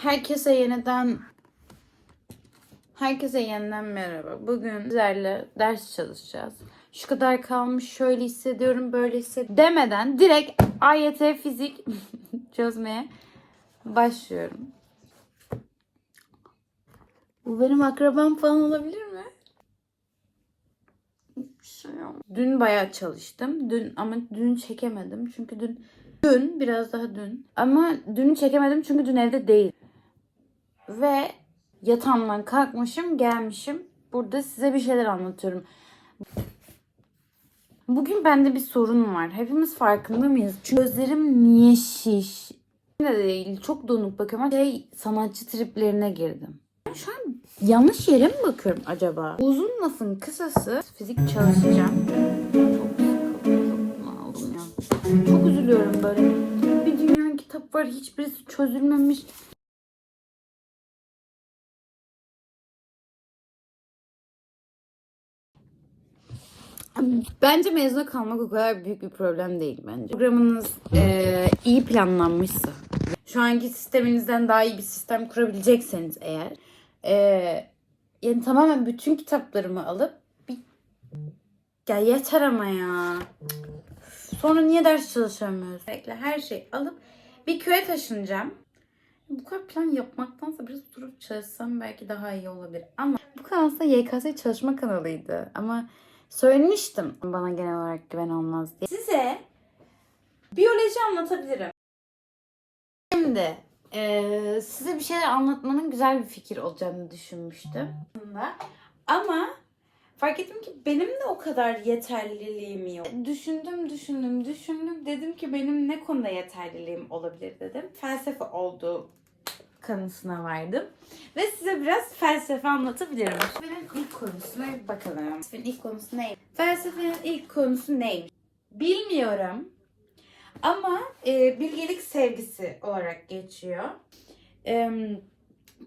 Herkese yeniden Herkese yeniden merhaba. Bugün sizlerle ders çalışacağız. Şu kadar kalmış, şöyle hissediyorum, böyle hissediyorum demeden direkt AYT fizik çözmeye başlıyorum. Bu benim akrabam falan olabilir mi? Şey. Dün bayağı çalıştım. Dün ama dün çekemedim. Çünkü dün dün biraz daha dün. Ama dün çekemedim çünkü dün evde değil. Ve yatağımdan kalkmışım, gelmişim. Burada size bir şeyler anlatıyorum. Bugün bende bir sorun var. Hepimiz farkında mıyız? Çünkü gözlerim niye şiş? Ne de değil. Çok donuk bakıyorum. ama Şey, sanatçı triplerine girdim. Ben şu an yanlış yere mi bakıyorum acaba? Uzun lafın kısası fizik çalışacağım. Çok. Çok üzülüyorum böyle. Bir dünya kitap var hiçbirisi çözülmemiş. Bence mezuna kalmak o kadar büyük bir problem değil bence. Programınız eee, iyi planlanmışsa, şu anki sisteminizden daha iyi bir sistem kurabilecekseniz eğer, eee, yani tamamen bütün kitaplarımı alıp bir ya yeter ama ya. Sonra niye ders çalışamıyoruz? Bekle her şeyi alıp bir köye taşınacağım. Bu kadar plan yapmaktansa biraz durup çalışsam belki daha iyi olabilir. Ama bu kanal aslında YKS çalışma kanalıydı. Ama söylemiştim bana genel olarak güven olmaz diye. Size biyoloji anlatabilirim. Şimdi eee, size bir şeyler anlatmanın güzel bir fikir olacağını düşünmüştüm. Ama fark ettim ki benim de o kadar yeterliliğim yok. Düşündüm, düşündüm, düşündüm. Dedim ki benim ne konuda yeterliliğim olabilir dedim. Felsefe olduğu kanısına vardım. Ve size biraz felsefe anlatabilirim. Felsefenin ilk konusuna bakalım. Felsefenin ilk konusu neymiş? Felsefenin ilk konusu neymiş? Bilmiyorum. Ama e, bilgelik sevgisi olarak geçiyor. E,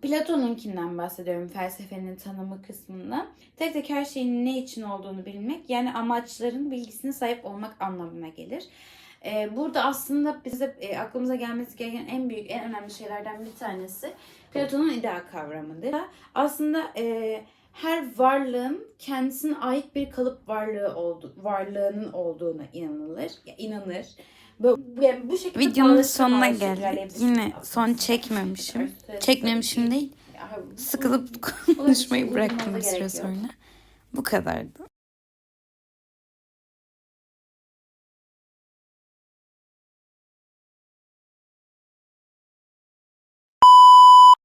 Platon'unkinden bahsediyorum felsefenin tanımı kısmında. Tek tek her şeyin ne için olduğunu bilmek yani amaçların bilgisine sahip olmak anlamına gelir. Ee, burada aslında bize e, aklımıza gelmesi gereken en büyük, en önemli şeylerden bir tanesi Platon'un ideal kavramıdır. Aslında e, her varlığın kendisine ait bir kalıp varlığı oldu, varlığının olduğuna inanılır, ya inanır. Bu, yani bu şekilde Videonun sonuna geldik. Yine son çekmemişim. Evet, Çekmemişim değil. Sıkılıp konuşmayı bıraktım bir süre sonra. Bu kadardı.